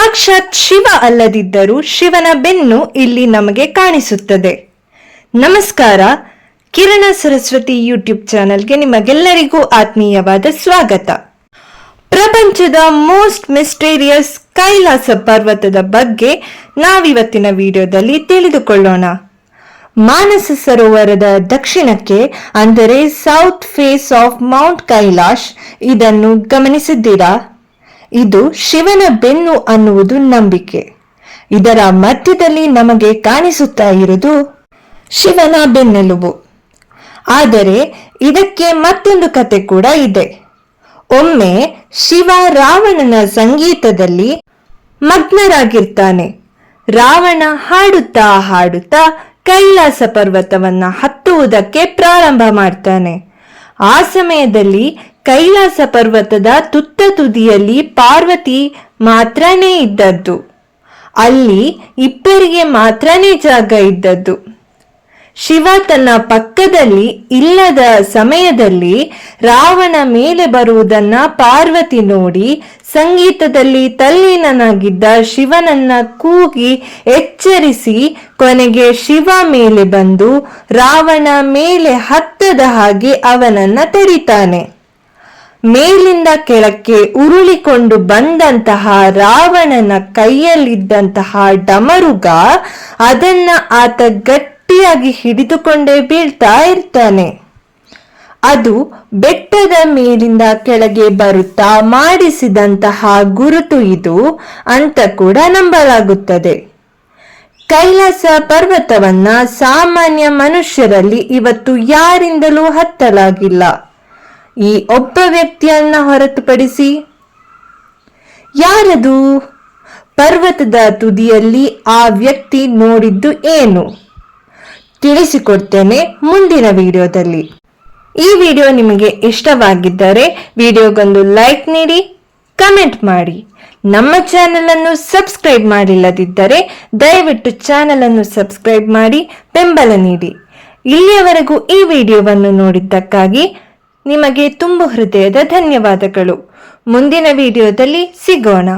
ಸಾಕ್ಷಾತ್ ಶಿವ ಅಲ್ಲದಿದ್ದರೂ ಶಿವನ ಬೆನ್ನು ಇಲ್ಲಿ ನಮಗೆ ಕಾಣಿಸುತ್ತದೆ. ನಮಸ್ಕಾರ, ಕಿರಣ ಸರಸ್ವತಿ ಯೂಟ್ಯೂಬ್ ಚಾನೆಲ್ಗೆ ನಿಮಗೆಲ್ಲರಿಗೂ ಆತ್ಮೀಯವಾದ ಸ್ವಾಗತ. ಪ್ರಪಂಚದ ಮೋಸ್ಟ್ ಮಿಸ್ಟೇರಿಯಸ್ ಕೈಲಾಸ ಪರ್ವತದ ಬಗ್ಗೆ ನಾವಿವತ್ತಿನ ವಿಡಿಯೋದಲ್ಲಿ ತಿಳಿದುಕೊಳ್ಳೋಣ. ಮಾನಸ ಸರೋವರದ ದಕ್ಷಿಣಕ್ಕೆ, ಅಂದರೆ south face of Mount Kailash ಇದನ್ನು ಗಮನಿಸಿದ್ದೀರಾ? ಇದು ಶಿವನ ಬೆನ್ನು ಅನ್ನುವುದು ನಂಬಿಕೆ. ಇದರ ಮಧ್ಯದಲ್ಲಿ ನಮಗೆ ಕಾಣಿಸುತ್ತಾ ಇರುವುದು ಶಿವನ ಬೆನ್ನೆಲುಬು. ಆದರೆ ಇದಕ್ಕೆ ಮತ್ತೊಂದು ಕತೆ ಕೂಡ ಇದೆ. ಒಮ್ಮೆ ಶಿವ ರಾವಣನ ಸಂಗೀತದಲ್ಲಿ ಮಗ್ನರಾಗಿರ್ತಾನೆ. ರಾವಣ ಹಾಡುತ್ತಾ ಹಾಡುತ್ತಾ ಕೈಲಾಸ ಪರ್ವತವನ್ನ ಹತ್ತುವುದಕ್ಕೆ ಪ್ರಾರಂಭ ಮಾಡ್ತಾನೆ. ಆ ಸಮಯದಲ್ಲಿ ಕೈಲಾಸ ಪರ್ವತದ ತುತ್ತ ತುದಿಯಲ್ಲಿ ಪಾರ್ವತಿ ಮಾತ್ರನೇ ಇದ್ದದ್ದು. ಅಲ್ಲಿ ಇಬ್ಬರಿಗೆ ಮಾತ್ರನೇ ಜಾಗ ಇದ್ದದ್ದು. ಶಿವ ತನ್ನ ಪಕ್ಕದಲ್ಲಿ ಇಲ್ಲದ ಸಮಯದಲ್ಲಿ ರಾವಣ ಮೇಲೆ ಬರುವುದನ್ನ ಪಾರ್ವತಿ ನೋಡಿ ಸಂಗೀತದಲ್ಲಿ ತಲ್ಲೀನನಾಗಿದ್ದ ಶಿವನನ್ನ ಕೂಗಿ ಎಚ್ಚರಿಸಿ ಕೊನೆಗೆ ಶಿವ ಮೇಲೆ ಬಂದು ರಾವಣ ಮೇಲೆ ಹತ್ತದ ಹಾಗೆ ಅವನನ್ನ ತಡಿತಾನೆ ಮೇಲಿಂದ ಕೆಳಕ್ಕೆ ಉರುಳಿಕೊಂಡು ಬಂದಂತಹ ರಾವಣನ ಕೈಯಲ್ಲಿದ್ದಂತಹ ಡಮರುಗ ಅದನ್ನ ಆತ ಗಟ್ಟಿಯಾಗಿ ಹಿಡಿದುಕೊಂಡೇ ಬೀಳ್ತಾ ಇರ್ತಾನೆ. ಅದು ಬೆಟ್ಟದ ಮೇಲಿಂದ ಕೆಳಗೆ ಬರುತ್ತಾ ಮಾಡಿಸಿದಂತಹ ಗುರುತು ಇದು ಅಂತ ಕೂಡ ನಂಬಲಾಗುತ್ತದೆ. ಕೈಲಾಸ ಪರ್ವತವನ್ನ ಸಾಮಾನ್ಯ ಮನುಷ್ಯರಲ್ಲಿ ಇವತ್ತು ಯಾರಿಂದಲೂ ಹತ್ತಲಾಗಿಲ್ಲ. ಈ ಒಬ್ಬ ವ್ಯಕ್ತಿಯನ್ನ ಹೊರತುಪಡಿಸಿ ಯಾರದು? ಪರ್ವತದ ತುದಿಯಲ್ಲಿ ಆ ವ್ಯಕ್ತಿ ನೋಡಿದ್ದು ಏನು? ತಿಳಿಸಿಕೊಡ್ತೇನೆ ಮುಂದಿನ ವಿಡಿಯೋದಲ್ಲಿ. ಈ ವಿಡಿಯೋ ನಿಮಗೆ ಇಷ್ಟವಾಗಿದ್ದರೆ ವಿಡಿಯೋಗೊಂದು ಲೈಕ್ ನೀಡಿ, ಕಮೆಂಟ್ ಮಾಡಿ. ನಮ್ಮ ಚಾನೆಲ್ ಅನ್ನು ಸಬ್ಸ್ಕ್ರೈಬ್ ಮಾಡಿಲ್ಲದಿದ್ದರೆ ದಯವಿಟ್ಟು ಚಾನೆಲ್ ಅನ್ನು ಸಬ್ಸ್ಕ್ರೈಬ್ ಮಾಡಿ, ಬೆಂಬಲ ನೀಡಿ. ಇಲ್ಲಿಯವರೆಗೂ ಈ ವಿಡಿಯೋವನ್ನು ನೋಡಿದ್ದಕ್ಕಾಗಿ ನಿಮಗೆ ತುಂಬು ಹೃದಯದ ಧನ್ಯವಾದಗಳು. ಮುಂದಿನ ವಿಡಿಯೋದಲ್ಲಿ ಸಿಗೋಣ.